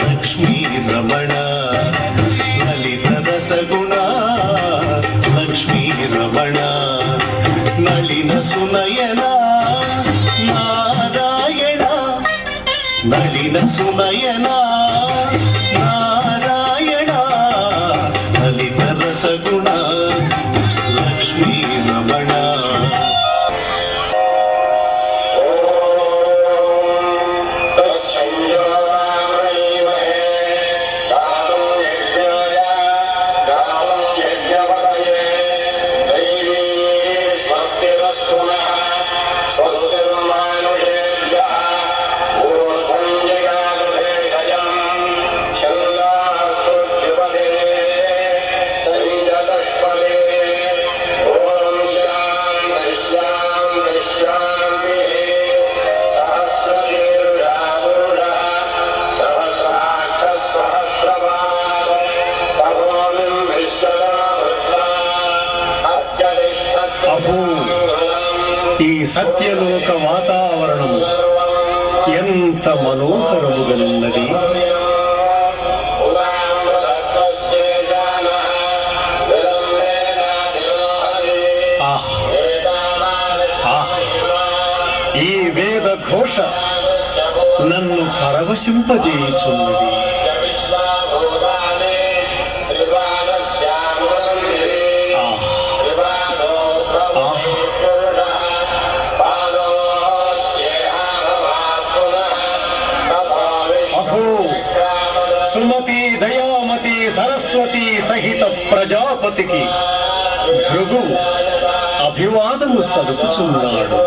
లక్ష్మీ రమణ లలిత రసగుణ లక్ష్మీ రమణ నళిన సునయన నారాయణ నళిన సునయనా ఈ సత్యలోక వాతావరణము ఎంత మనోహరముగనున్నది ఆహ్ ఈ వేద ఘోష నన్ను పరవశింపజేయుచున్నది. ప్రజాపతికి భృగు అభివాదము సలుపుచున్నాడు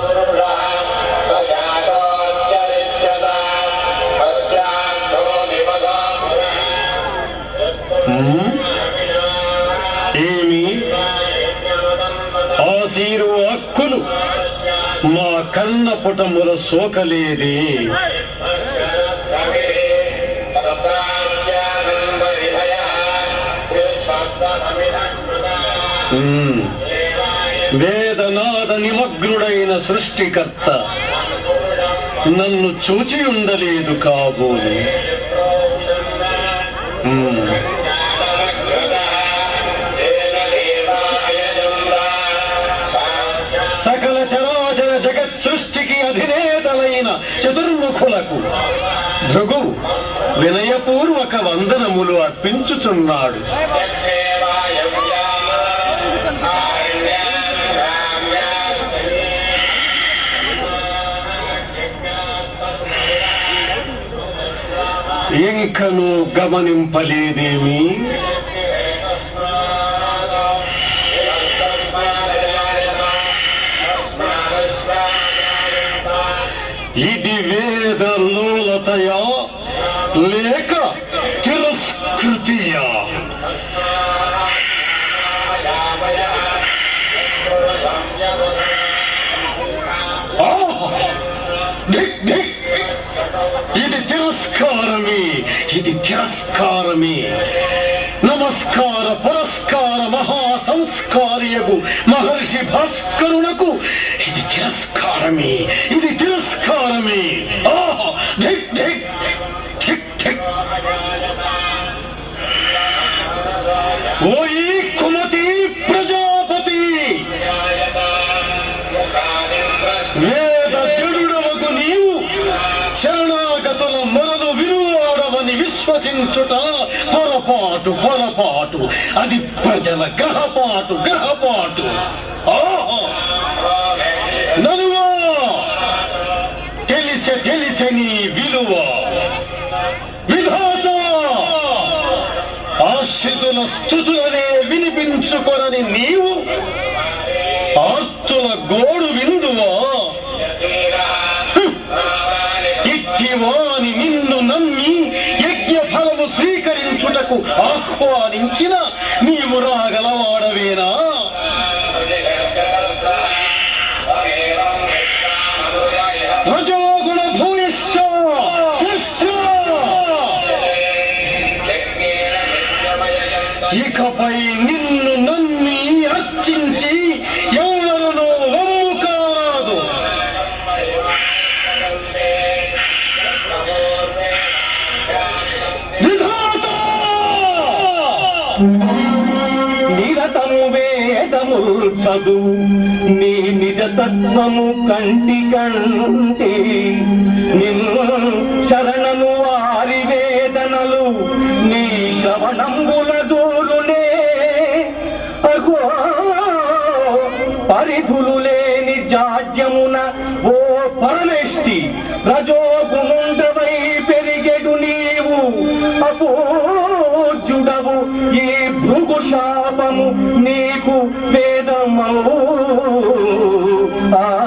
హ్మ్? ఏమి? ఆసీరు హక్కులు మా కన్న పుటముల సోకలేదే. వేదనాద నిమగ్నుడైన సృష్టికర్త నన్ను చూచి ఉండలేదు కాబోలు. సకల చరాచర జగత్ సృష్టికి అధినేతలైన చతుర్ముఖులకు భృగు వినయపూర్వక వందనములు అర్పించుచున్నాడు. ఇంకను గమనింపలేదేమి? ఇది వేద లోలతయా లేక తిరస్కృతియా? ధిక్ ధిక్ ఇది తిరస్కారమే. నమస్కార పురస్కార మహా సంస్కార్యకు మహర్షి భాస్కరునకు ఇది తిరస్కారమే. ఇది తిరస్కారమే. విశ్వసించుట పొరపాటు పొరపాటు. అది ప్రజల గ్రహపాటు గ్రహపాటు నలువా. తెలిసె తెలిసె నీ విలువ. విధాత. ఆశ్రితుల స్థుతులనే వినిపించుకొనని నీవు ఆర్తుల గోడు విందువా? ఇట్టివాని వద్దకు ఆహ్వానించిన నీవు రాగలవాడవేనా? రజోగుణ భూయిష్ట శిష్ట! ఇకపై నిన్ను నమ్మి అర్చించి ఎవరునో వమ్ము కారాదు నిరతము వేదము చదువు. నీ నిజ తత్వము కంటి కంటి. నిన్ను శరణము వారి వేదనలు నీ శ్రవణంబుల దూరునే అగో పరిధులు లేని జాడ్యమున ఓ పరమేష్టి రజోగుముండవై పెరిగెడు నీవు. అపో ఈ భృగు శాపము నీకు వేదమవు. ఆ